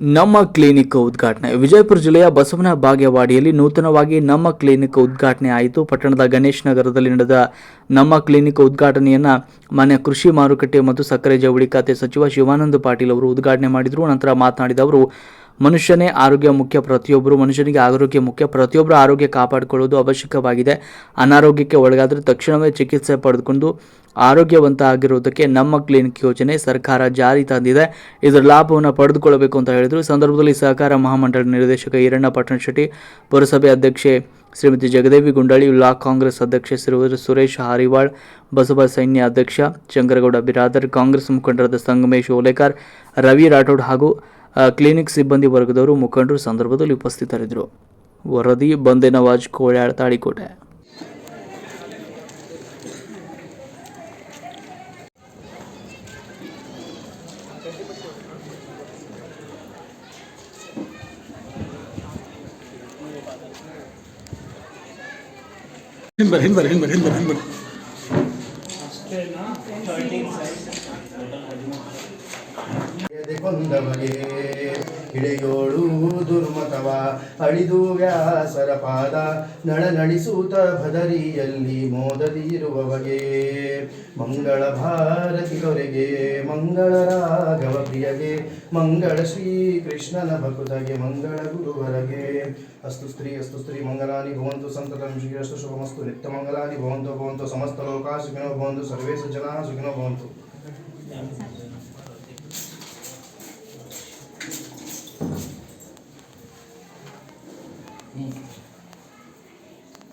ನಮ್ಮ ಕ್ಲಿನಿಕ್ ಉದ್ಘಾಟನೆ. ವಿಜಯಪುರ ಜಿಲ್ಲೆಯ ಬಸವನ ಭಾಗ್ಯವಾಡಿಯಲ್ಲಿ ನೂತನವಾಗಿ ನಮ್ಮ ಕ್ಲಿನಿಕ್ ಉದ್ಘಾಟನೆ ಆಯಿತು. ಪಟ್ಟಣದ ಗಣೇಶ್ ನಗರದಲ್ಲಿ ನಡೆದ ನಮ್ಮ ಕ್ಲಿನಿಕ್ ಉದ್ಘಾಟನೆಯನ್ನು ಮಾನ್ಯ ಕೃಷಿ ಮಾರುಕಟ್ಟೆ ಮತ್ತು ಸಕ್ಕರೆ ಜವಳಿ ಖಾತೆ ಸಚಿವ ಶಿವಾನಂದ ಪಾಟೀಲ್ ಅವರು ಉದ್ಘಾಟನೆ ಮಾಡಿದರು. ನಂತರ ಮಾತನಾಡಿದ ಅವರು ಮನುಷ್ಯನೇ ಆರೋಗ್ಯ ಮುಖ್ಯ, ಪ್ರತಿಯೊಬ್ಬರು ಮನುಷ್ಯನಿಗೆ ಆರೋಗ್ಯ ಮುಖ್ಯ, ಪ್ರತಿಯೊಬ್ಬರು ಆರೋಗ್ಯ ಕಾಪಾಡಿಕೊಳ್ಳುವುದು ಅವಶ್ಯಕವಾಗಿದೆ. ಅನಾರೋಗ್ಯಕ್ಕೆ ಒಳಗಾದರೆ ತಕ್ಷಣವೇ ಚಿಕಿತ್ಸೆ ಪಡೆದುಕೊಂಡು ಆರೋಗ್ಯವಂತ ಆಗಿರುವುದಕ್ಕೆ ನಮ್ಮ ಕ್ಲಿನಿಕ್ ಯೋಜನೆ ಸರ್ಕಾರ ಜಾರಿ ತಂದಿದೆ. ಇದರ ಲಾಭವನ್ನು ಪಡೆದುಕೊಳ್ಳಬೇಕು ಅಂತ ಹೇಳಿದರು. ಸಂದರ್ಭದಲ್ಲಿ ಸಹಕಾರ ಮಹಾಮಂಡಳ ನಿರ್ದೇಶಕ ಈರಣ್ಣ ಪಟ್ಟಣಶೆಟ್ಟಿ, ಪುರಸಭೆ ಅಧ್ಯಕ್ಷೆ ಶ್ರೀಮತಿ ಜಗದೇವಿ ಗುಂಡಾಳಿ ಬ್ಲಾಕ್ ಕಾಂಗ್ರೆಸ್ ಅಧ್ಯಕ್ಷ ಶ್ರೀ ಸುರೇಶ್ ಹಾರಿವಾಳ್, ಬಸವ ಸೈನ್ಯ ಅಧ್ಯಕ್ಷ ಚಂದ್ರಗೌಡ ಬಿರಾದರ್, ಕಾಂಗ್ರೆಸ್ ಮುಖಂಡರಾದ ಸಂಗಮೇಶ್ ಓಲೇಕರ್, ರವಿ ರಾಠೋಡ್ ಹಾಗೂ ಕ್ಲಿನಿಕ್ ಸಿಬ್ಬಂದಿ ವರ್ಗದವರು ಮುಖಂಡರು ಸಂದರ್ಭದಲ್ಲಿ ಉಪಸ್ಥಿತರಿದ್ದರು. ವರದಿ ಬಂದೆ ನವಾಜ್ ಕೋಳ್ಯಾಳ್, ತಾಳಿಕೋಟೆ. ಹಿಂಬರ್ ಹಿಂಬರ್ ಹಿಂಬರ್ ಬರ್ರಿ ಹಿಂದ್ ಬರ್ರಿ ಹಿಂದ್ ಬರ್ರಿ ಹಿಂದ್ ಬರ್ರಿ ಕೊಂದವಗೆ. ಹಿಡಿಯೋಳು ದುರ್ಮತವ, ಅಳಿದು ವ್ಯಾಸರ ಪಾದ ನಳ ನಡಿಸೂತ ಭದರಿಯಲ್ಲಿ ಮೋದದಿ ಮಂಗಳ ಭಾರತಿ ಹೊರೆಗೆ ಮಂಗಳ ರಾಘವ ಪ್ರಿಯಗೆ, ಮಂಗಳ ಶ್ರೀ ಕೃಷ್ಣನ ಭಕುತಗೆ, ಮಂಗಳ ಗುರುವರಗೆ. ಅಸ್ತು ಸ್ತ್ರೀ ಅಸ್ತು ಸ್ತ್ರೀ ಮಂಗಲಾನಿ ಭವಂತು ಸಂತತಂ ಶ್ರೀ ಅಷ್ಟು ಶುಭಮಸ್ತು. ನಿತ್ಯ ಮಂಗಲಾನಿ ಭವಂತು ಭವಂತು, ಸಮಸ್ತ ಲೋಕ ಸುಖಿನೋ ಭವಂತು, ಸರ್ವೇ ಸಜ್ಜನಾ ಸುಖಿನೋ ಭವಂತು.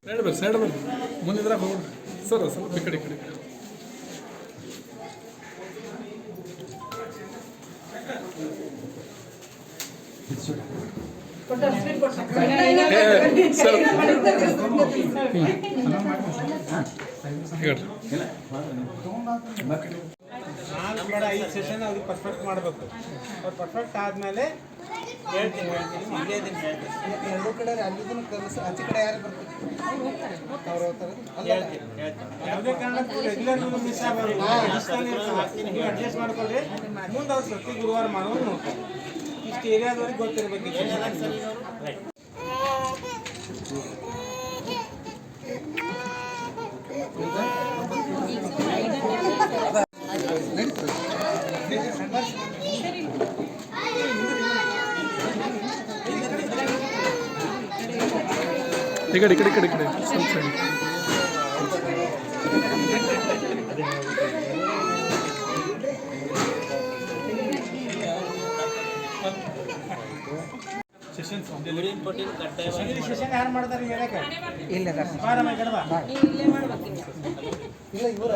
ಸೈಡ್ ಬರ್ರಿ ಸೈಡ್ ಬರ್ರಿ ಮುಂದಿದ್ರಾಗ ಹೋಗ್ರಿ ಸರ್ ಸ್ವಲ್ಪ ಈ ಕಡೆ ಈ ಕಡೆ. ಬೇಡ ಐದು ಸೆಷನ್ ಅವ್ರಿಗೆ ಪರ್ಫೆಕ್ಟ್ ಮಾಡಬೇಕು. ಪರ್ಫೆಕ್ಟ್ ಆದಮೇಲೆ ಹೇಳ್ತೀನಿ ಹೇಳ್ತೀನಿ ಇಲ್ಲೇ ಇದೀನಿ ಹೇಳ್ತೀನಿ. ಎರಡು ಕಡೆ ಅಲ್ಲಿದ್ದನ್ನು ಕಲಿಸಿ ಆಚೆ ಕಡೆ ಯಾರು ಬರ್ತಾರೆ? ಅವ್ರು ಹೋಗ್ತಾರೆ. ಹೇಳ್ತೀನಿ ಹೇಳ್ತೀನಿ. ಯಾವುದೇ ಕಾರಣಕ್ಕೂ ರೆಗ್ಯುಲರ್ ಮಿಸ್ ಆಗಬಾರ್ದು. ನೀವು ಅಡ್ಜಸ್ಟ್ ಮುಂದೆ ಅವ್ರು ಪ್ರತಿ ಗುರುವಾರ ಮಾಡೋದು ನೋಡ್ತಾರೆ. ಇಷ್ಟು ಏರಿಯಾದವ್ರಿಗೆ ಗೊತ್ತಿರಬೇಕು ರೈಟ್ ಈ ಕಡೆ ಈ ಕಡೆ ಈ ಕಡೆ ಈ ಕಡೆ. ಸ್ವಲ್ಪ ಸೈಡ್ ಸೆಷನ್ಸ್ ಸೆಷನ್ ಯಾರು ಮಾಡ್ತಾರೆ ಹೇಳಕ್ಕೆ ಇಲ್ಲ ಇಲ್ಲ ಇವರು